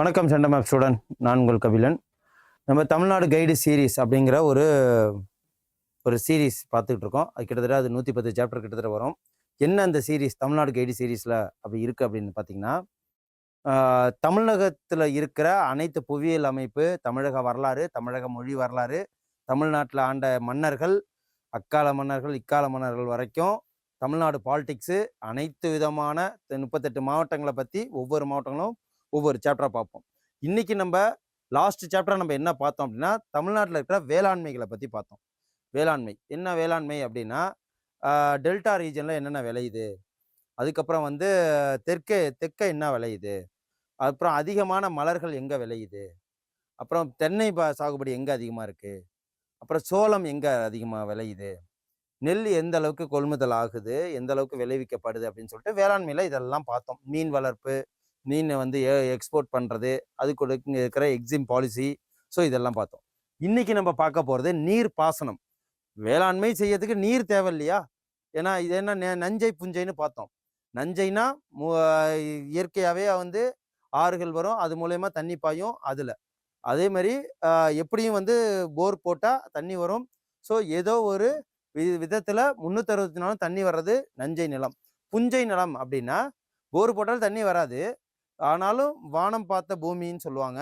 வணக்கம் சண்டம் of student நான் உங்கள் கபிலன். நம்ம தமிழ்நாடு கைடு சீரீஸ் அப்படிங்கிற ஒரு ஒரு சீரீஸ் பார்த்துக்கிட்டு இருக்கோம். அது கிட்டத்தட்ட அது நூற்றி பத்து சாப்டர் கிட்டத்தட்ட வரும். என்ன அந்த சீரீஸ் தமிழ்நாடு கைடு சீரீஸில் அப்படி இருக்குது அப்படின்னு பார்த்தீங்கன்னா தமிழகத்தில் இருக்கிற அனைத்து புவியியல் அமைப்பு தமிழக வரலாறு தமிழக மொழி வரலாறு தமிழ்நாட்டில் ஆண்ட மன்னர்கள் அக்கால மன்னர்கள் இக்கால மன்னர்கள் வரைக்கும் தமிழ்நாடு பாலிடிக்ஸு அனைத்து விதமான முப்பத்தெட்டு மாவட்டங்களை பற்றி ஒவ்வொரு மாவட்டங்களும் ஒவ்வொரு சாப்டராக பார்ப்போம். இன்றைக்கி நம்ம லாஸ்ட் சாப்டர் நம்ம என்ன பார்த்தோம் அப்படின்னா தமிழ்நாட்டில் இருக்கிற வேளாண்மைகளை பற்றி பார்த்தோம். வேளாண்மை. என்ன வேளாண்மை அப்படின்னா டெல்டா ரீஜனில் என்னென்ன விளையுது? அதுக்கப்புறம் வந்து தெற்கே தெற்க என்ன விளையுது? அப்புறம் அதிகமான மலர்கள் எங்கே விளையுது? அப்புறம் தென்னை சாகுபடி எங்கே அதிகமாக இருக்குது அப்புறம் சோளம் எங்கே அதிகமாக விளையுது? நெல் எந்த அளவுக்கு கொள்முதல் ஆகுது? எந்த அளவுக்கு விளைவிக்கப்படுது? அப்படின்னு சொல்லிட்டு வேளாண்மையில் இதெல்லாம் பார்த்தோம். மீன் வளர்ப்பு மீனை வந்து எக்ஸ்போர்ட் பண்ணுறது அது கூட இருக்கிற எக்ஸிம் பாலிசி ஸோ இதெல்லாம் பார்த்தோம். இன்றைக்கி நம்ம பார்க்க போகிறது நீர் பாசனம். வேளாண்மை செய்யறதுக்கு நீர் தேவை இல்லையா ஏன்னா இது என்ன நெ- நஞ்சை புஞ்சைன்னு பார்த்தோம். நஞ்சைனா மு- இயற்கையாகவே வந்து ஆறுகள் வரும். அது மூலயமா தண்ணி பாயும். அதில் அதே மாதிரி எப்படியும் வந்து போர் போட்டால் தண்ணி வரும். ஸோ ஏதோ ஒரு வி விதத்தில் முந்நூற்றறுபத்தி நாலு தண்ணி வர்றது நஞ்சை நிலம். புஞ்சை நிலம் அப்படின்னா போர் போட்டால் தண்ணி வராது. ஆனாலும் வானம் பார்த்த பூமின்னு சொல்லுவாங்க.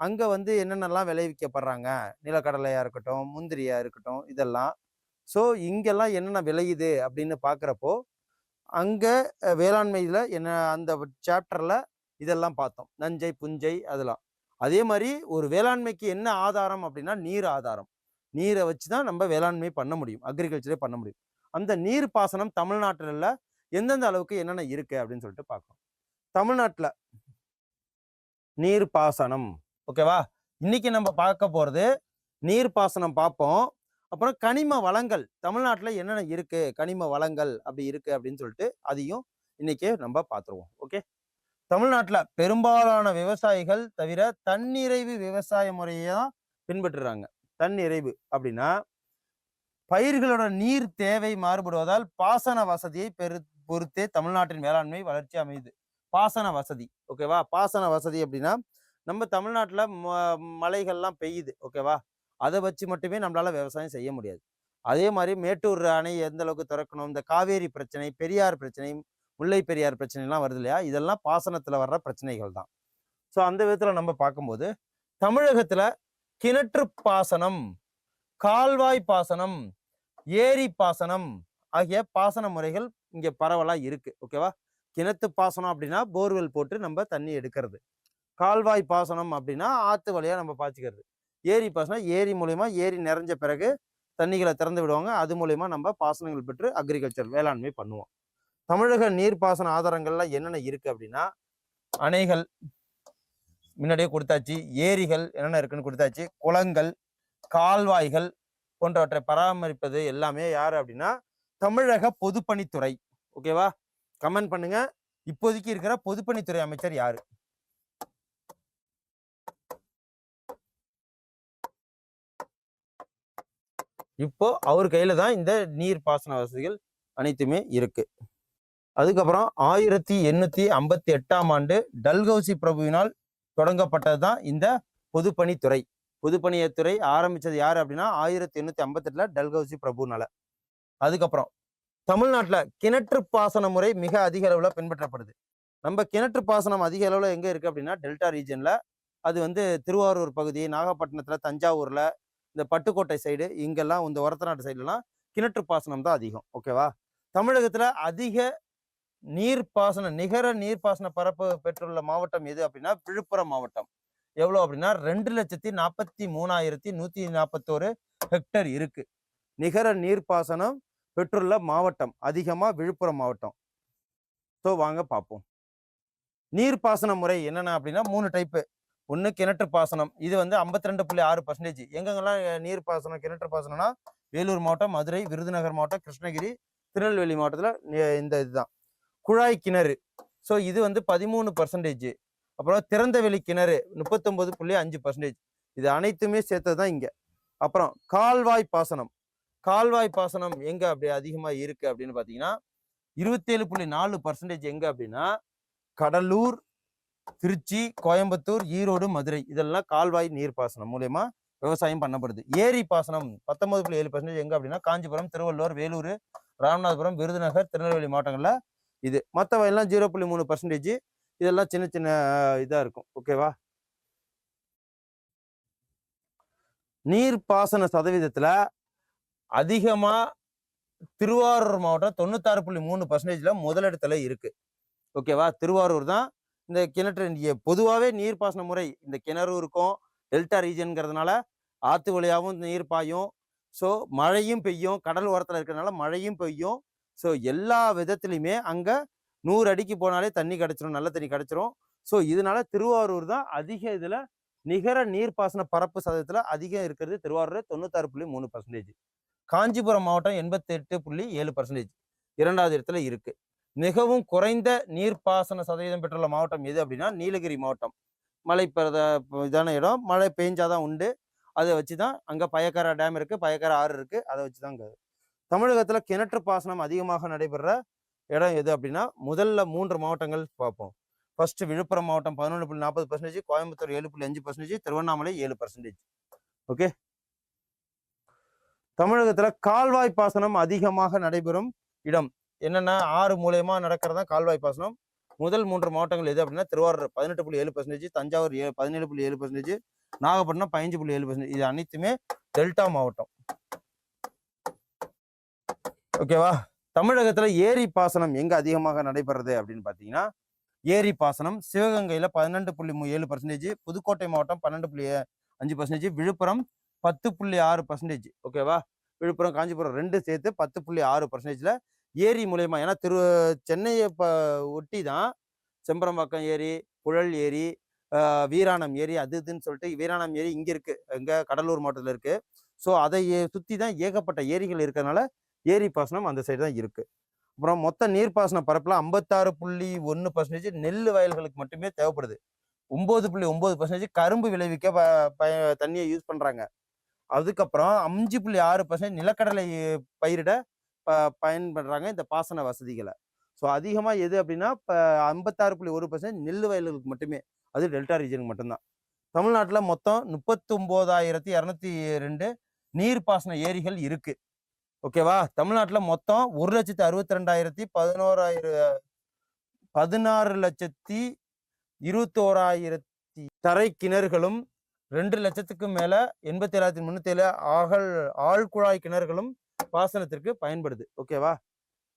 அங்கே வந்து என்னென்னலாம் விளைவிக்கப்படுறாங்க? நிலக்கடலையாக இருக்கட்டும் முந்திரியாக இருக்கட்டும் இதெல்லாம். ஸோ இங்கெல்லாம் என்னென்ன விளையுது அப்படின்னு பார்க்குறப்போ அங்கே வேளாண்மையில் என்ன அந்த சாப்டரில் இதெல்லாம் பார்த்தோம். நஞ்சை புஞ்சை அதெல்லாம். அதே மாதிரி ஒரு வேளாண்மைக்கு என்ன ஆதாரம் அப்படின்னா நீர் ஆதாரம். நீரை வச்சு தான் நம்ம வேளாண்மை பண்ண முடியும். அக்ரிகல்ச்சரே பண்ண முடியும். அந்த நீர் பாசனம் தமிழ்நாட்டில் எந்தெந்த அளவுக்கு என்னென்ன இருக்கு அப்படின்னு சொல்லிட்டு பார்க்கலாம் தமிழ்நாட்டில் நீர் பாசனம். ஓகேவா? இன்னைக்கு நம்ம பார்க்க போகிறது நீர் பாசனம் பார்ப்போம். அப்புறம் கனிம வளங்கள். தமிழ்நாட்டில் என்னென்ன இருக்கு? கனிம வளங்கள் அப்படி இருக்கு அப்படின்னு சொல்லிட்டு அதையும் இன்னைக்கு நம்ம பார்த்துருவோம். ஓகே? தமிழ்நாட்டில் பெரும்பாலான விவசாயிகள் தவிர தன்னிறைவு விவசாய முறையை தான் பின்பற்றுறாங்க. தன்னிறைவு அப்படின்னா பயிர்களோட நீர் தேவை மாறுபடுவதால் பாசன வசதியை பெரு பொறுத்தே தமிழ்நாட்டின் வேளாண்மை வளர்ச்சி அமையுது. பாசன வசதி ஓகேவா பாசன வசதி அப்படின்னா நம்ம தமிழ்நாட்டில் மலைகள்லாம் பெய்யுது ஓகேவா அதை வச்சு மட்டுமே நம்மளால விவசாயம் செய்ய முடியாது. அதே மாதிரி மேட்டூர் அணை எந்த அளவுக்கு திறக்கணும்? இந்த காவேரி பிரச்சனை பெரியார் பிரச்சனை முல்லை பெரியார் பிரச்சனைலாம் வருது இல்லையா? இதெல்லாம் பாசனத்தில் வர்ற பிரச்சனைகள் தான். ஸோ அந்த விதத்தில் நம்ம பார்க்கும்போது தமிழகத்தில் கிணற்று பாசனம் கால்வாய் பாசனம் ஏரி பாசனம் ஆகிய பாசன முறைகள் இங்கே பரவலாக இருக்குது ஓகேவா கிணத்து பாசனம் அப்படின்னா போர்வெல் போட்டு நம்ம தண்ணி எடுக்கிறது. கால்வாய் பாசனம் அப்படின்னா ஆற்று வழியாக நம்ம பாய்ச்சிக்கிறது. ஏரி பாசனம் ஏரி மூலயமா ஏரி நிறைஞ்ச பிறகு தண்ணிகளை திறந்து விடுவாங்க. அது மூலயமா நம்ம பாசனங்கள் பெற்று அக்ரிகல்ச்சர் வேளாண்மை பண்ணுவோம். தமிழக நீர்ப்பாசன ஆதாரங்கள்லாம் என்னென்ன இருக்கு அப்படின்னா அணைகள் முன்னாடியே கொடுத்தாச்சு ஏரிகள் என்னென்ன இருக்குன்னு கொடுத்தாச்சு குளங்கள் கால்வாய்கள் போன்றவற்றை பராமரிப்பது எல்லாமே யார் அப்படின்னா தமிழக பொதுப்பணித்துறை. ஓகேவா கமெண்ட் பண்ணுங்க. இப்போதைக்கு இருக்கிற பொதுப்பணித்துறை அமைச்சர் யாரு? இப்போ அவர் கையில தான் இந்த நீர் பாசன வசதிகள் அனைத்துமே இருக்கு. அதுக்கப்புறம் ஆயிரத்தி எண்ணூத்தி ஐம்பத்தி எட்டாம் ஆண்டு டல்கௌசி பிரபுவினால் தொடங்கப்பட்டது தான் இந்த பொதுப்பணித்துறை. பொதுப்பணியத்துறை ஆரம்பிச்சது யாரு அப்படின்னா ஆயிரத்தி எண்ணூத்தி ஐம்பத்தெட்டில் டல்கௌசி பிரபுனால. அதுக்கப்புறம் தமிழ்நாட்டில் கிணற்று பாசன முறை மிக அதிக அளவில் பின்பற்றப்படுது. நம்ம கிணற்று பாசனம் அதிக அளவில் எங்கே இருக்குது அப்படின்னா டெல்டா ரீஜனில். அது வந்து திருவாரூர் பகுதி நாகப்பட்டினத்தில் தஞ்சாவூரில் இந்த பட்டுக்கோட்டை சைடு இங்கெல்லாம் இந்த ஒரத்தநாட்டு சைடுலாம் கிணற்று பாசனம் தான் அதிகம். ஓகேவா? தமிழகத்தில் அதிக நீர்ப்பாசன நிகர நீர்ப்பாசன பரப்பு பெற்றுள்ள மாவட்டம் எது அப்படின்னா விழுப்புரம் மாவட்டம். எவ்வளோ அப்படின்னா ரெண்டு லட்சத்தி நாற்பத்தி மூணாயிரத்தி நூற்றி நாற்பத்தோரு ஹெக்டர் இருக்கு. நிகர நீர்ப்பாசனம் பெற்றுள்ள மாவட்டம் அதிகமாக விழுப்புரம் மாவட்டம். ஸோ வாங்க பார்ப்போம் நீர்ப்பாசன முறை என்னென்ன அப்படின்னா மூணு டைப்பு ஒன்று கிணற்று பாசனம். இது வந்து ஐம்பத்தி ரெண்டு புள்ளி ஆறு பர்சன்டேஜ் எங்கெங்கெல்லாம் நீர் பாசனம் கிணற்று பாசனம்னா வேலூர் மாவட்டம் மதுரை விருதுநகர் மாவட்டம் கிருஷ்ணகிரி திருநெல்வேலி மாவட்டத்தில் இந்த இதுதான். குழாய் கிணறு. ஸோ இது வந்து பதிமூணு பர்சன்டேஜ் அப்புறம் திறந்த வெளி கிணறு முப்பத்தொம்பது புள்ளி அஞ்சு பர்சன்டேஜ் இது அனைத்துமே சேர்த்தது தான் இங்கே. அப்புறம் கால்வாய் பாசனம். கால்வாய் பாசனம் எங்கே அப்படி அதிகமாக இருக்குது அப்படின்னு பார்த்தீங்கன்னா இருபத்தேழு புள்ளி நாலு பர்சன்டேஜ் எங்கே அப்படின்னா கடலூர் திருச்சி கோயம்புத்தூர் ஈரோடு மதுரை. இதெல்லாம் கால்வாய் நீர் பாசனம் மூலயமா விவசாயம் பண்ணப்படுது. ஏரி பாசனம் பத்தொன்பது புள்ளி ஏழு பர்சன்டேஜ் எங்கே அப்படின்னா காஞ்சிபுரம் திருவள்ளூர் வேலூர் ராமநாதபுரம் விருதுநகர் திருநெல்வேலி மாவட்டங்களில் இது மற்றவ எல்லாம் ஜீரோ புள்ளி மூணு பர்சன்டேஜ் இதெல்லாம் சின்ன சின்ன இதாக இருக்கும். ஓகேவா நீர்ப்பாசன சதவீதத்தில் அதிகமாக திருவாரூர் மாவட்டம் தொண்ணூத்தாறு புள்ளி மூணு பர்சன்டேஜில் முதலிடத்துல இருக்குது ஓகேவா திருவாரூர் தான் இந்த கிணற்று பொதுவாகவே நீர்ப்பாசன முறை. இந்த கிணறு இருக்கும் டெல்டா ரீஜனுங்கிறதுனால ஆற்று வழியாகவும் நீர் பாயும். ஸோ மழையும் பெய்யும் கடல் ஓரத்தில் இருக்கிறதுனால மழையும் பெய்யும். ஸோ எல்லா விதத்துலையுமே அங்கே நூறு அடிக்கு போனாலே தண்ணி கிடச்சிரும் நல்ல தண்ணி கிடச்சிரும். ஸோ இதனால திருவாரூர் தான் அதிக இதில் நிகர நீர்ப்பாசன பரப்பு சதவீதத்தில் அதிகம் இருக்கிறது. திருவாரூர் தொண்ணூத்தாறு புள்ளி மூணு பர்சன்டேஜ் காஞ்சிபுரம் மாவட்டம் எண்பத்தெட்டு புள்ளி ஏழு பர்சன்டேஜ் இரண்டாவது இடத்துல இருக்கு. மிகவும் குறைந்த நீர்ப்பாசன சதவீதம் பெற்றுள்ள மாவட்டம் எது அப்படின்னா நீலகிரி மாவட்டம். மழை பிரத இதான இடம். மழை பெஞ்சாதான் உண்டு. அதை வச்சு தான் அங்கே பயக்கார டேம் இருக்குது பயக்கார ஆறு இருக்குது அதை வச்சு தான் அங்கே தமிழகத்தில் கிணற்று பாசனம் அதிகமாக நடைபெற இடம் எது அப்படின்னா முதல்ல மூன்று மாவட்டங்கள் பார்ப்போம். ஃபர்ஸ்ட் விழுப்புரம் மாவட்டம் பதினொன்று புள்ளி நாற்பது பர்சன்டேஜ் கோயம்புத்தூர் ஏழு புள்ளி அஞ்சு பர்சன்டேஜ் திருவண்ணாமலை ஏழு பர்சன்டேஜ் ஓகே தமிழகத்துல கால்வாய் பாசனம் அதிகமாக நடைபெறும் இடம் என்னென்னா ஆறு மூலயமா நடக்கிறதா கால்வாய் பாசனம். முதல் மூன்று மாவட்டங்கள் எது அப்படின்னா திருவாரூர் பதினெட்டு புள்ளி ஏழு பர்சன்டேஜ் தஞ்சாவூர் ஏ பதினேழு புள்ளி ஏழு பர்சன்டேஜ் நாகப்பட்டினம் பதினஞ்சு புள்ளி ஏழு பர்சன்டேஜ் இது அனைத்துமே டெல்டா மாவட்டம். ஓகேவா தமிழகத்துல ஏரி பாசனம் எங்க அதிகமாக நடைபெறுது அப்படின்னு பாத்தீங்கன்னா ஏரி பாசனம் சிவகங்கையில பன்னெண்டு புள்ளி ஏழு பர்சன்டேஜ் புதுக்கோட்டை மாவட்டம் பன்னெண்டு புள்ளி அஞ்சு பர்சன்டேஜ் விழுப்புரம் பத்து புள்ளி ஆறு பர்சன்டேஜ் ஓகேவா விழுப்புரம் காஞ்சிபுரம் ரெண்டு சேர்த்து பத்து புள்ளி ஆறு பர்சன்டேஜ்ல ஏரி மூலயமா ஏன்னா திரு சென்னையை இப்போ ஒட்டி தான் செம்பரம்பாக்கம் ஏரி புழல் ஏரி வீராணம் ஏரி அது இதுன்னு சொல்லிட்டு வீராணம் ஏரி இங்கே இருக்கு. இங்கே கடலூர் மாவட்டத்தில் இருக்கு. ஸோ அதை சுற்றி தான் ஏகப்பட்ட ஏரிகள் இருக்கிறதுனால ஏரி பாசனம் அந்த சைடு தான் இருக்கு. அப்புறம் மொத்த நீர்ப்பாசன பரப்புல ஐம்பத்தாறு புள்ளி ஒன்று பர்சன்டேஜ் நெல் வயல்களுக்கு மட்டுமே தேவைப்படுது. ஒன்பது புள்ளி ஒன்பது பர்சன்டேஜ் கரும்பு விளைவிக்க ப- பய- தண்ணியை யூஸ் பண்றாங்க. அதுக்கப்புறம் அஞ்சு புள்ளி ஆறு பர்சன்டேஜ் நிலக்கடலை பயிரிட ப- பயன்படுறாங்க இந்த பாசன வசதிகளை. ஸோ அதிகமாக எது அப்படின்னா இப்போ ஐம்பத்தாறு புள்ளி ஒரு பர்சன்ட் நெல் வயல்களுக்கு மட்டுமே. அது டெல்டா ரீஜனுக்கு மட்டும்தான். தமிழ்நாட்டில் மொத்தம் முப்பத்தொம்போதாயிரத்தி இரநூத்தி ரெண்டு நீர்ப்பாசன ஏரிகள் இருக்குது ஓகேவா? தமிழ்நாட்டில் மொத்தம் ஒரு லட்சத்தி அறுபத்தி ரெண்டாயிரத்தி பதினோராயிரம் பதினாறு லட்சத்தி இருபத்தோராயிரத்தி தரை கிணறுகளும் ரெண்டு லட்சத்துக்கும் மேல எண்பத்தி ஏழாயிரத்தி முன்னூத்தி ஏழு ஆகல் ஆழ்குழாய் கிணறுகளும் பாசனத்திற்கு பயன்படுது. ஓகேவா?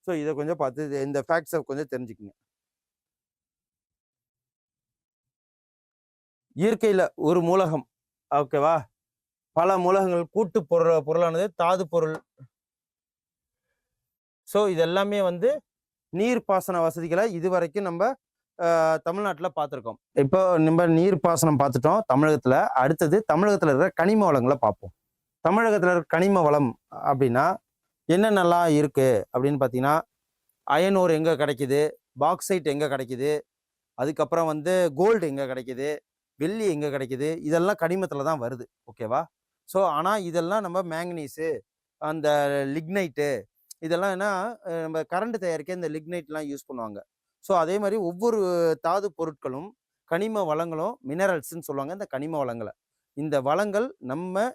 ஸோ இதை கொஞ்சம் பார்த்து இந்த ஃபேக்ட்ஸை கொஞ்சம் தெரிஞ்சுக்கங்க. இயற்கையில ஒரு மூலகம். ஓகேவா? பல மூலகங்கள் கூட்டு பொருள் பொருளானது தாது பொருள் ஸோ இதெல்லாமே வந்து நீர்ப்பாசன வசதிகளை இதுவரைக்கும் நம்ம தமிழ்நாட்டில் பார்த்துருக்கோம். இப்போ நம்ம நீர்ப்பாசனம் பார்த்துட்டோம் தமிழகத்தில். அடுத்தது தமிழகத்தில் இருக்கிற கனிம வளங்களை பார்ப்போம். தமிழகத்தில் இருக்கிற கனிம வளம் அப்படின்னா என்னென்னலாம் இருக்குது அப்படின்னு பார்த்தீங்கன்னா அயனூர் எங்கே கிடைக்குது? பாக்ஸைட் எங்கே கிடைக்குது? அதுக்கப்புறம் வந்து கோல்டு எங்கே கிடைக்குது? வெள்ளி எங்கே கிடைக்குது? இதெல்லாம் கனிமத்தில் தான் வருது. ஓகேவா? ஸோ ஆனால் இதெல்லாம் நம்ம மேங்கனீஸு அந்த லிக்னைட்டு இதெல்லாம் என்ன நம்ம கரண்ட் தயாரிக்க இந்த லிக்னைட்லாம் யூஸ் பண்ணுவாங்க. ஸோ அதே மாதிரி ஒவ்வொரு தாது பொருட்களும் கனிம வளங்களும் மினரல்ஸ்ன்னு சொல்லுவாங்க இந்த கனிம வளங்களை. இந்த வளங்கள் நம்ம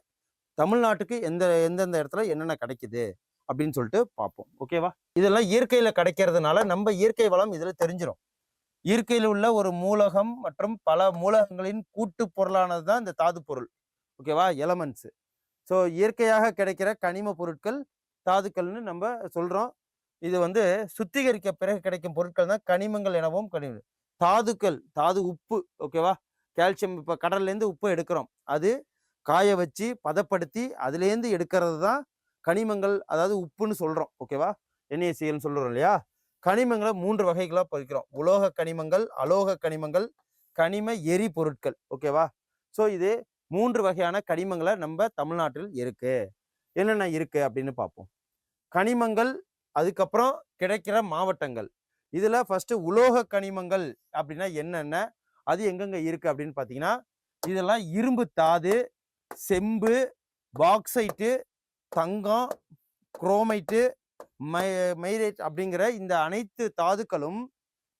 தமிழ்நாட்டுக்கு எந்த எந்தெந்த இடத்துல என்னென்ன கிடைக்குது அப்படின்னு சொல்லிட்டு பார்ப்போம். ஓகேவா இதெல்லாம் இயற்கையில் கிடைக்கிறதுனால நம்ம இயற்கை வளம் இதில் தெரிஞ்சிடும் இயற்கையில் உள்ள ஒரு மூலகம் மற்றும் பல மூலகங்களின் கூட்டு பொருளானது தான் இந்த தாது பொருள். ஓகேவா எலமெண்ட்ஸு ஸோ இயற்கையாக கிடைக்கிற கனிம பொருட்கள் தாதுக்கள்னு நம்ம சொல்கிறோம் இது வந்து சுத்திகரிக்க பிறகு கிடைக்கும் பொருட்கள் தான் கனிமங்கள் எனவும் கனிமங்கள். தாதுக்கள் தாது உப்பு ஓகேவா கால்சியம் இப்போ கடல்லேருந்து உப்பு எடுக்கிறோம். அது காய வச்சு பதப்படுத்தி அதுலேருந்து எடுக்கிறது தான் கனிமங்கள் அதாவது உப்புன்னு சொல்கிறோம் ஓகேவா என்ஏசிஎல்னு சொல்கிறோம் இல்லையா? கனிமங்களை மூன்று வகைகளாக பறிக்கிறோம் உலோக கனிமங்கள் அலோக கனிமங்கள் கனிம எரி பொருட்கள் ஓகேவா ஸோ இது மூன்று வகையான கனிமங்களை நம்ம தமிழ்நாட்டில் இருக்குது என்னென்ன இருக்குது அப்படின்னு பார்ப்போம். கனிமங்கள் அதுக்கப்புறம் கிடைக்கிற மாவட்டங்கள். இதில் ஃபஸ்ட்டு உலோக கனிமங்கள் அப்படின்னா என்னென்ன? அது எங்கெங்கே இருக்குது அப்படின்னு பார்த்தீங்கன்னா இதெல்லாம் இரும்பு தாது செம்பு பாக்சைட்டு தங்கம் குரோமைட்டு மை மைரேட் அப்படிங்கிற இந்த அனைத்து தாதுக்களும்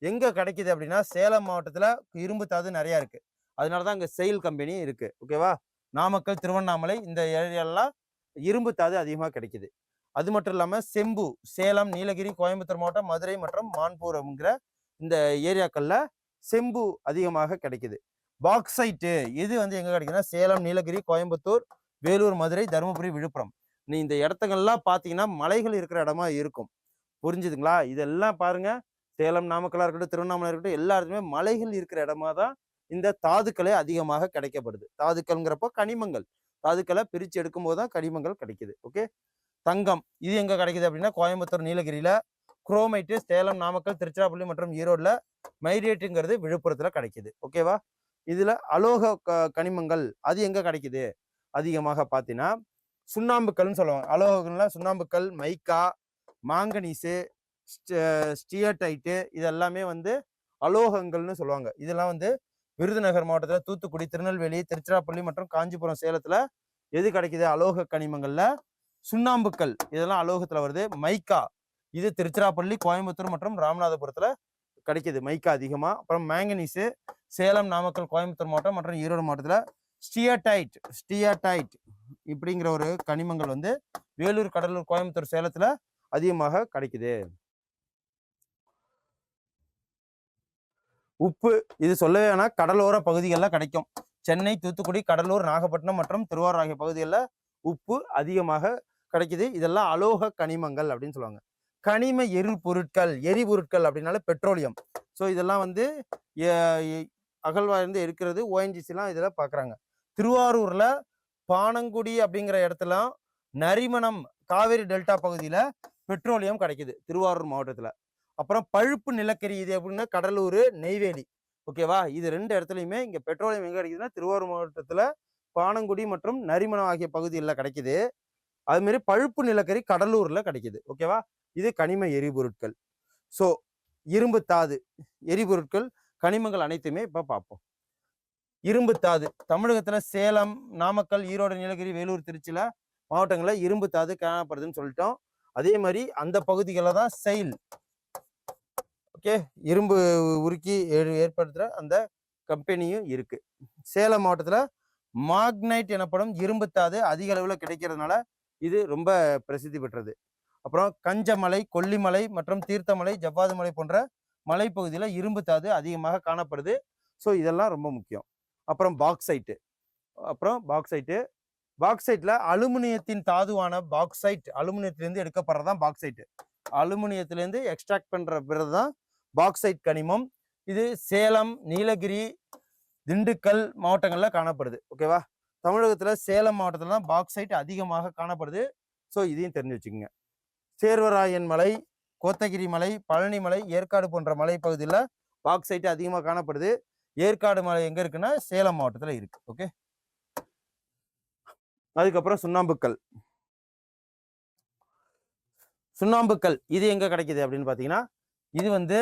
எங்கே கிடைக்கிது அப்படின்னா சேலம் மாவட்டத்தில் இரும்பு தாது நிறையா இருக்குது அதனால தான் அங்கே செயில் கம்பெனி இருக்குது ஓகேவா? நாமக்கல் திருவண்ணாமலை இந்த ஏரியாலாம் இரும்பு தாது அதிகமாக கிடைக்குது. அது மட்டும் இல்லாமல் செம்பு சேலம் நீலகிரி கோயம்புத்தூர் மாவட்டம் மதுரை மற்றும் மான்பூரம்ங்கிற இந்த ஏரியாக்களில் செம்பு அதிகமாக கிடைக்குது. பாக்ஸைட்டு இது வந்து எங்கே கிடைக்குதுன்னா சேலம் நீலகிரி கோயம்புத்தூர் வேலூர் மதுரை தருமபுரி விழுப்புரம். நீ இந்த இடத்துங்கள்லாம் பார்த்தீங்கன்னா மலைகள் இருக்கிற இடமா இருக்கும். புரிஞ்சுதுங்களா? இதெல்லாம் பாருங்க. சேலம் நாமக்கலாக இருக்கட்டும் திருவண்ணாமலை இருக்கட்டும் எல்லா இடத்துலையுமே மலைகள் இருக்கிற இடமா தான் இந்த தாதுக்களே அதிகமாக கிடைக்கப்படுது. தாதுக்கள்ங்கிறப்போ கனிமங்கள். தாதுக்களை பிரித்து எடுக்கும்போது தான் கனிமங்கள் கிடைக்குது. ஓகே? தங்கம். இது எங்கே கிடைக்குது அப்படின்னா கோயம்புத்தூர் நீலகிரியில் குரோமைட்டு சேலம் நாமக்கல் திருச்சிராப்பள்ளி மற்றும் ஈரோடில் மைரேட்டுங்கிறது விழுப்புரத்தில் கிடைக்குது. ஓகேவா? இதில் அலோக க- கனிமங்கள் அது எங்கே கிடைக்குது? அதிகமாக பார்த்தீங்கன்னா சுண்ணாம்புக்கல்னு சொல்லுவாங்க. அலோகங்கள்ல சுண்ணாம்புக்கல் மைக்கா மாங்கனீஸு ஸ்டியர்டைட்டு இதெல்லாமே வந்து அலோகங்கள்னு சொல்லுவாங்க. இதெல்லாம் வந்து விருதுநகர் மாவட்டத்தில் தூத்துக்குடி திருநெல்வேலி திருச்சிராப்பள்ளி மற்றும் காஞ்சிபுரம் சேலத்தில் எது கிடைக்குது? அலோக கனிமங்களில் சுண்ணாம்புக்கல். இதெல்லாம் அலோகத்தில் வருது. மைக்கா. இது திருச்சிராப்பள்ளி கோயம்புத்தூர் மற்றும் ராமநாதபுரத்தில் கிடைக்குது. மைக்கா அதிகமாக அப்புறம் மேங்கனீஸு சேலம் நாமக்கல் கோயம்புத்தூர் மாவட்டம் மற்றும் ஈரோடு மாவட்டத்தில் ஸ்டியடைட் ஸ்டியடைட் இப்படிங்கிற ஒரு கனிமங்கள் வந்து வேலூர் கடலூர் கோயம்புத்தூர் சேலத்தில் அதிகமாக கிடைக்குது. உப்பு இது சொல்லவே வேணாம். கடலோர பகுதிகளில் கிடைக்கும். சென்னை தூத்துக்குடி கடலூர் நாகப்பட்டினம் மற்றும் திருவாரூர் ஆகிய பகுதிகளில் உப்பு அதிகமாக கிடைக்குது. இதெல்லாம் அலோக கனிமங்கள் அப்படின்னு சொல்லுவாங்க. கனிம எரிபொருட்கள் எரிபொருட்கள் அப்படின்னால பெட்ரோலியம். ஸோ இதெல்லாம் வந்து அகழ்வாய்ந்து இருக்கிறது. ஓஎன்ஜிசிலாம் இதெல்லாம் பார்க்குறாங்க திருவாரூரில் பானங்குடி அப்படிங்கிற இடத்துல நரிமணம் காவேரி டெல்டா பகுதியில் பெட்ரோலியம் கிடைக்குது. திருவாரூர் மாவட்டத்தில். அப்புறம் பழுப்பு நிலக்கரி இது எப்படின்னா கடலூர் நெய்வேலி. ஓகேவா இது ரெண்டு இடத்துலையுமே இங்கே பெட்ரோலியம் எங்கே கிடைக்குதுன்னா திருவாரூர் மாவட்டத்தில் பானங்குடி மற்றும் நரிமணம் ஆகிய பகுதிகளில் கிடைக்குது. அதுமாரி பழுப்பு நிலக்கரி கடலூரில் கிடைக்குது. ஓகேவா இது கனிம எரிபொருட்கள். ஸோ இரும்பு தாது எரிபொருட்கள் கனிமங்கள் அனைத்துமே இப்போ பார்ப்போம். இரும்பு தாது தமிழகத்தில் சேலம் நாமக்கல் ஈரோடு நீலகிரி வேலூர் திருச்சியில் மாவட்டங்களில் இரும்பு தாது காணப்படுதுன்னு சொல்லிட்டோம். அதே மாதிரி அந்த பகுதிகளில் தான் செயல். ஓகே. இரும்பு உருக்கி ஏ- ஏற்படுத்துகிற அந்த கம்பெனியும் இருக்குது சேலம் மாவட்டத்தில் மாக்னைட் எனப்படும் இரும்புத்தாது அதிக அளவில் கிடைக்கிறதுனால இது ரொம்ப பிரசித்தி பெற்றது. அப்புறம் கஞ்சமலை கொல்லிமலை மற்றும் தீர்த்தமலை ஜவ்வாது மலை போன்ற மலைப்பகுதியில் இரும்புத்தாது அதிகமாக காணப்படுது. ஸோ இதெல்லாம் ரொம்ப முக்கியம். அப்புறம் பாக்சைட்டு. அப்புறம் பாக்சைட்டு. பாக்சைட்டில் அலுமினியத்தின் தாதுவான பாக்சைட் அலுமினியத்திலேருந்து எடுக்கப்படுறது தான் பாக்சைட்டு. அலுமினியத்திலேருந்து எக்ஸ்ட்ராக்ட் பண்ணுற பிறகு தான் பாக்சைட் கனிமம். இது சேலம் நீலகிரி திண்டுக்கல் மாவட்டங்களில் காணப்படுது. ஓகேவா தமிழகத்தில் சேலம் மாவட்டத்தில் தான் பாக்சைட் அதிகமாக காணப்படுது. ஸோ இதையும் தெரிஞ்சு வச்சுக்கோங்க. சேர்வராயன் மலை கோத்தகிரி மலை பழனி மலை ஏற்காடு போன்ற மலைப்பகுதியில் பாக்சைட் அதிகமாக காணப்படுது. ஏற்காடு மலை எங்கே இருக்குன்னா சேலம் மாவட்டத்தில் இருக்குது ஓகே அதுக்கப்புறம் சுண்ணாம்புக்கல். சுண்ணாம்புக்கல் இது எங்கே கிடைக்கிது அப்படின்னு பார்த்தீங்கன்னா இது வந்து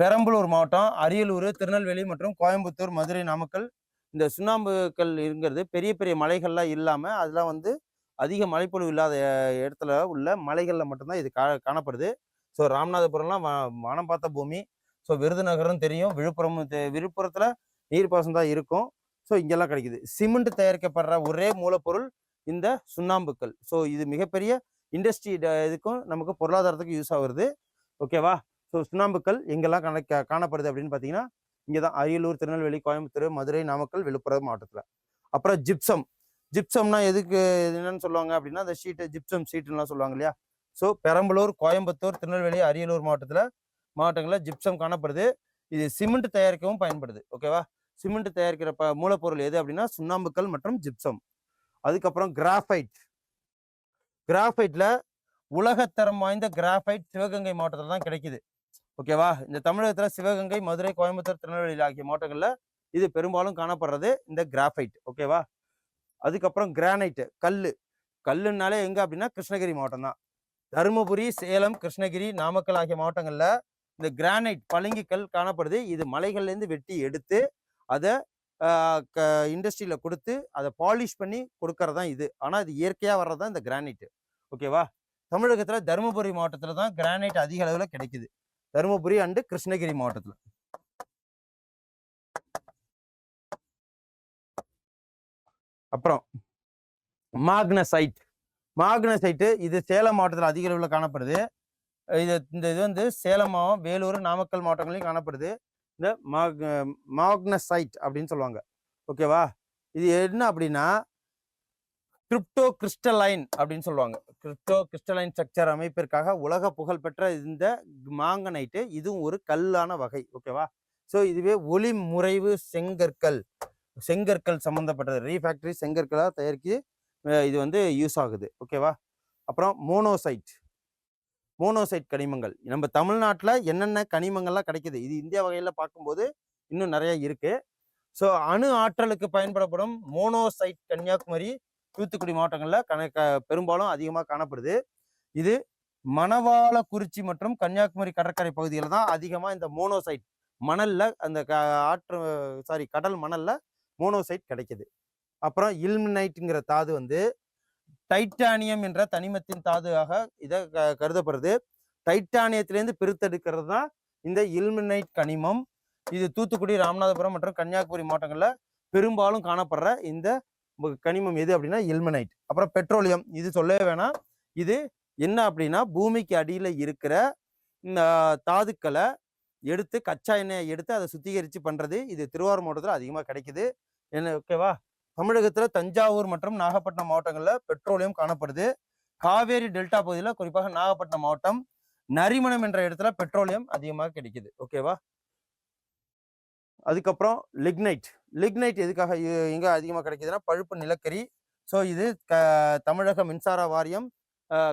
பெரம்பலூர் மாவட்டம் அரியலூர் திருநெல்வேலி மற்றும் கோயம்புத்தூர் மதுரை நாமக்கல். இந்த சுண்ணாம்புக்கல் இருக்கிறது. பெரிய பெரிய மலைகள்லாம் இல்லாமல் அதெல்லாம் வந்து அதிக மழைப்பொழிவு இல்லாத இடத்துல உள்ள மலைகளில் மட்டும்தான் இது கா காணப்படுது. ஸோ ராமநாதபுரம்லாம் வானம் பார்த்த பூமி. ஸோ விருதுநகரும் தெரியும். விழுப்புரம் விழுப்புரத்தில் நீர்ப்பாசம் தான் இருக்கும். ஸோ இங்கெல்லாம் கிடைக்குது. சிமெண்ட் தயாரிக்கப்படுற ஒரே மூலப்பொருள் இந்த சுண்ணாம்புக்கல் ஸோ இது மிகப்பெரிய இண்டஸ்ட்ரி இதுக்கும் நமக்கு பொருளாதாரத்துக்கு யூஸ் ஆகுது ஓகேவா? ஸோ சுண்ணாம்புக்கல் எங்கெல்லாம் கண காணப்படுது அப்படின்னு பார்த்தீங்கன்னா இங்கே தான் அரியலூர் திருநெல்வேலி கோயம்புத்தூர் மதுரை நாமக்கல் விழுப்புரம் மாவட்டத்தில். அப்புறம் ஜிப்சம். ஜிப்சம்னா எதுக்கு என்னன்னு சொல்லுவாங்க அப்படின்னா அந்த ஷீட்டு ஜிப்சம் ஷீட்டுலாம் சொல்லுவாங்க இல்லையா? ஸோ பெரம்பலூர் கோயம்புத்தூர் திருநெல்வேலி அரியலூர் மாவட்டத்தில் மாவட்டங்களில் ஜிப்சம் காணப்படுது. இது சிமெண்ட் தயாரிக்கவும் பயன்படுது. ஓகேவா சிமெண்ட் தயாரிக்கிற ப மூலப்பொருள் எது அப்படின்னா சுண்ணாம்புக்கல் மற்றும் ஜிப்சம். அதுக்கப்புறம் கிராஃபைட். கிராஃபைட்டில் உலகத்தரம் வாய்ந்த கிராஃபைட் சிவகங்கை மாவட்டத்தில் தான் கிடைக்குது. ஓகேவா? இந்த தமிழகத்தில் சிவகங்கை மதுரை கோயம்புத்தூர் திருநெல்வேலி ஆகிய மாவட்டங்களில் இது பெரும்பாலும் காணப்படுறது இந்த கிராஃபைட் ஓகேவா? அதுக்கப்புறம் கிரானைட்டு கல் கல்லுனாலே எங்கே அப்படின்னா கிருஷ்ணகிரி மாவட்டம் தான். தருமபுரி சேலம் கிருஷ்ணகிரி நாமக்கல் ஆகிய மாவட்டங்களில் இந்த கிரானைட் பளிங்கு கல் காணப்படுது. இது மலைகள்லேருந்து வெட்டி எடுத்து அதை க இண்டஸ்ட்ரியில் கொடுத்து அதை பாலிஷ் பண்ணி கொடுக்கறது தான் இது. ஆனால் இது இயற்கையாக வர்றது தான் இந்த கிரானைட்டு. ஓகேவா? தமிழகத்தில் தருமபுரி மாவட்டத்தில் தான் கிரானைட் அதிக அளவில் கிடைக்குது. தருமபுரி அண்டு கிருஷ்ணகிரி மாவட்டத்தில். அப்புறம் மாக்னசைட். மாக்னசைட்டு இது சேலம் மாவட்டத்தில் அதிக அளவில் காணப்படுது. இது இந்த இது வந்து சேலம் மாவட்டம் வேலூர் நாமக்கல் மாவட்டங்களையும் காணப்படுது. இந்த மாக் மாக்னசைட் அப்படின்னு சொல்லுவாங்க. ஓகேவா? இது என்ன அப்படின்னா கிரிப்டோ கிறிஸ்டலைன் அப்படின்னு சொல்லுவாங்க. கிரிப்டோ கிறிஸ்டலைன் ஸ்ட்ரக்சர் அமைப்பிற்காக உலக புகழ்பெற்ற இந்த மாங்கனைட்டு இதுவும் ஒரு கல்லான வகை ஓகேவா ஸோ இதுவே ஒளி முறைவு செங்கற்கள் செங்கற்கள் சம்மந்தப்பட்டது ரீஃபேக்டரி செங்கற்களாக தயாரிக்கு இது வந்து யூஸ் ஆகுது ஓகேவா அப்புறம் மோனோசைட் மோனோசைட் கனிமங்கள். நம்ம தமிழ்நாட்டில் என்னென்ன கனிமங்கள்லாம் கிடைக்கிது? இது இந்தியா வகையில் பார்க்கும்போது இன்னும் நிறைய இருக்குது ஸோ அணு ஆற்றலுக்கு பயன்படப்படும் மோனோசைட் கன்னியாகுமரி தூத்துக்குடி மாவட்டங்களில் கணக்க பெரும்பாலும் அதிகமாக காணப்படுது. இது மணவாளக்குறிச்சி மற்றும் கன்னியாகுமரி கடற்கரை பகுதியில் தான் அதிகமாக இந்த மோனோசைட் மணலில் அந்த க ஆற்று சாரி கடல் மணலில் மோனோசைட் கிடைக்குது. அப்புறம் இல்மினைட்டுங்கிற தாது வந்து டைட்டானியம் என்ற தனிமத்தின் தாதுவாக இதை க- கருதப்படுது. டைட்டானியத்திலேருந்து பிரித்தெடுக்கிறது தான் இந்த இல்மினைட் கனிமம். இது தூத்துக்குடி ராமநாதபுரம் மற்றும் கன்னியாகுமரி மாவட்டங்களில் பெரும்பாலும் காணப்படுற இந்த கனிமம் எது அப்படின்னா இல்மனைட் அப்புறம் பெட்ரோலியம் இது சொல்லவே வேணாம். இது என்ன அப்படின்னா பூமிக்கு அடியில் இருக்கிற இந்த தாதுக்களை எடுத்து கச்சா எண்ணெயை எடுத்து அதை சுத்திகரித்து பண்ணுறது இது திருவாரூர் மாவட்டத்தில் அதிகமாக கிடைக்குது. என்ன ஓகேவா தமிழகத்தில் தஞ்சாவூர் மற்றும் நாகப்பட்டினம் மாவட்டங்களில் பெட்ரோலியம் காணப்படுது. காவேரி டெல்டா பகுதியில் குறிப்பாக நாகப்பட்டினம் மாவட்டம் நரிமணம் என்ற இடத்துல பெட்ரோலியம் அதிகமாக கிடைக்குது. ஓகேவா அதுக்கப்புறம் லிக்னைட் லிக்னைட் எதுக்காக எங்கே அதிகமாக கிடைக்குதுன்னா பழுப்பு நிலக்கரி. ஸோ இது க தமிழக மின்சார வாரியம்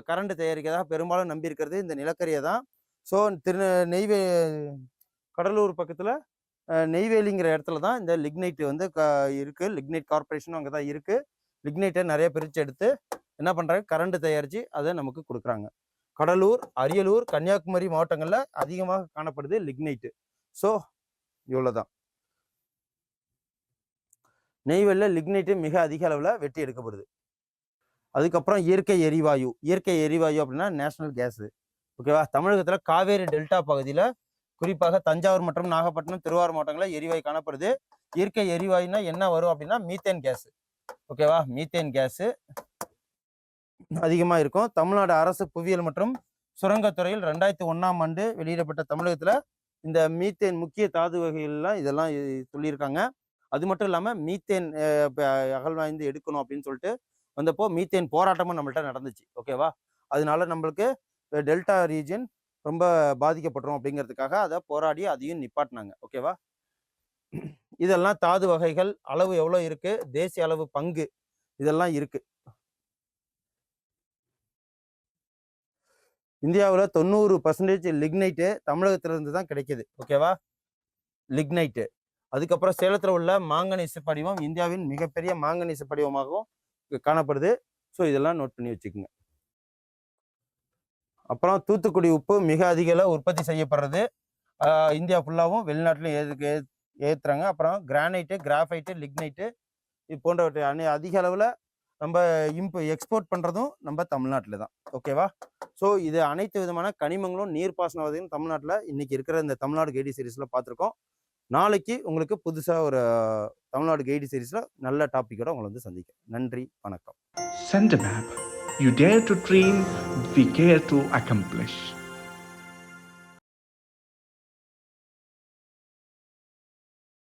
கரண்ட் தயாரிக்கிறதாக பெரும்பாலும் நம்பி இருக்கிறது இந்த நிலக்கரியை தான். ஸோ திரு நெய்வே கடலூர் பக்கத்தில் நெய்வேலிங்கிற இடத்துல தான் இந்த லிக்னைட் வந்து க இருக்குது லிக்னைட் கார்பரேஷனும் அங்கே தான் இருக்குது லிக்னைட்டை நிறைய பிரித்து எடுத்து என்ன பண்ணுறாங்க கரண்ட் தயாரித்து அதை நமக்கு கொடுக்குறாங்க. கடலூர் அரியலூர் கன்னியாகுமரி மாவட்டங்களில் அதிகமாக காணப்படுது லிக்னைட்டு ஸோ இவ்வளோதான் நெய்வேலியில் லிக்னைட்டு மிக அதிக அளவில் வெட்டி எடுக்கப்படுது. அதுக்கப்புறம் இயற்கை எரிவாயு இயற்கை எரிவாயு அப்படின்னா நேஷனல் கேஸு. ஓகேவா? தமிழகத்தில் காவேரி டெல்டா பகுதியில் குறிப்பாக தஞ்சாவூர் மற்றும் நாகப்பட்டினம் திருவாரூர் மாவட்டங்களில் எரிவாயு காணப்படுது. இயற்கை எரிவாயுனா என்ன வரும் அப்படின்னா மீத்தேன் கேஸ். ஓகேவா? மீத்தேன் கேஸு அதிகமாக இருக்கும். தமிழ்நாடு அரசு புவியியல் மற்றும் சுரங்கத்துறையில் ரெண்டாயிரத்தி ஒன்றாம் ஆண்டு வெளியிடப்பட்ட தமிழகத்தில் இந்த மீத்தேன் முக்கிய தாது வகைகள்லாம் இதெல்லாம் சொல்லியிருக்காங்க. அது மட்டும் இல்லாமல் மீத்தேன் அஹ், அகழ்வாய்ந்து எடுக்கணும் அப்படின்னு சொல்லிட்டு வந்தப்போ மீத்தேன் போராட்டமும் நம்மள்ட்ட நடந்துச்சு. ஓகேவா அதனால நம்மளுக்கு டெல்டா ரீஜன் ரொம்ப பாதிக்கப்பட்டுரும் அப்படிங்கிறதுக்காக அதை போராடி அதையும் நிப்பாட்டினாங்க. ஓகேவா இதெல்லாம் தாது வகைகள் அளவு எவ்வளோ இருக்கு? தேசிய அளவு பங்கு இதெல்லாம் இருக்கு. இந்தியாவில் தொண்ணூறு பர்சன்டேஜ் லிக்னைட்டு தமிழகத்திலிருந்து தான் கிடைக்கிது. ஓகேவா லிக்னைட்டு அதுக்கப்புறம் சேலத்தில் உள்ள மாங்கனீசு படிவம் இந்தியாவின் மிகப்பெரிய மாங்கனீசு படிவமாகவும் காணப்படுது. ஸோ இதெல்லாம் நோட் பண்ணி வச்சுக்கோங்க. அப்புறம் தூத்துக்குடி உப்பு மிக அதிக உற்பத்தி செய்யப்படுறது. இந்தியா ஃபுல்லாகவும் வெளிநாட்டிலும் ஏதுக்கு ஏற்றுறாங்க அப்புறம் கிரானைட்டு கிராஃபைட்டு லிக்னைட்டு இது போன்றவற்றை அனை அதிக அளவில் நம்ம இம்போ எக்ஸ்போர்ட் பண்ணுறதும் நம்ம தமிழ்நாட்டில் தான். ஓகேவா ஸோ இது அனைத்து விதமான கனிமங்களும் நீர்ப்பாசன வகையும் தமிழ்நாட்டில் இன்றைக்கி இருக்கிற இந்த தமிழ்நாடு கேடி சீரீஸில் பார்த்துருக்கோம். நாளைக்கு உங்களுக்கு புதுசாக ஒரு தமிழ்நாடு கைடு சீரீஸில் நல்ல டாப்பிக்கோட உங்களை வந்து சந்திக்க நன்றி வணக்கம். Sent map you dare to dream we care to accomplish.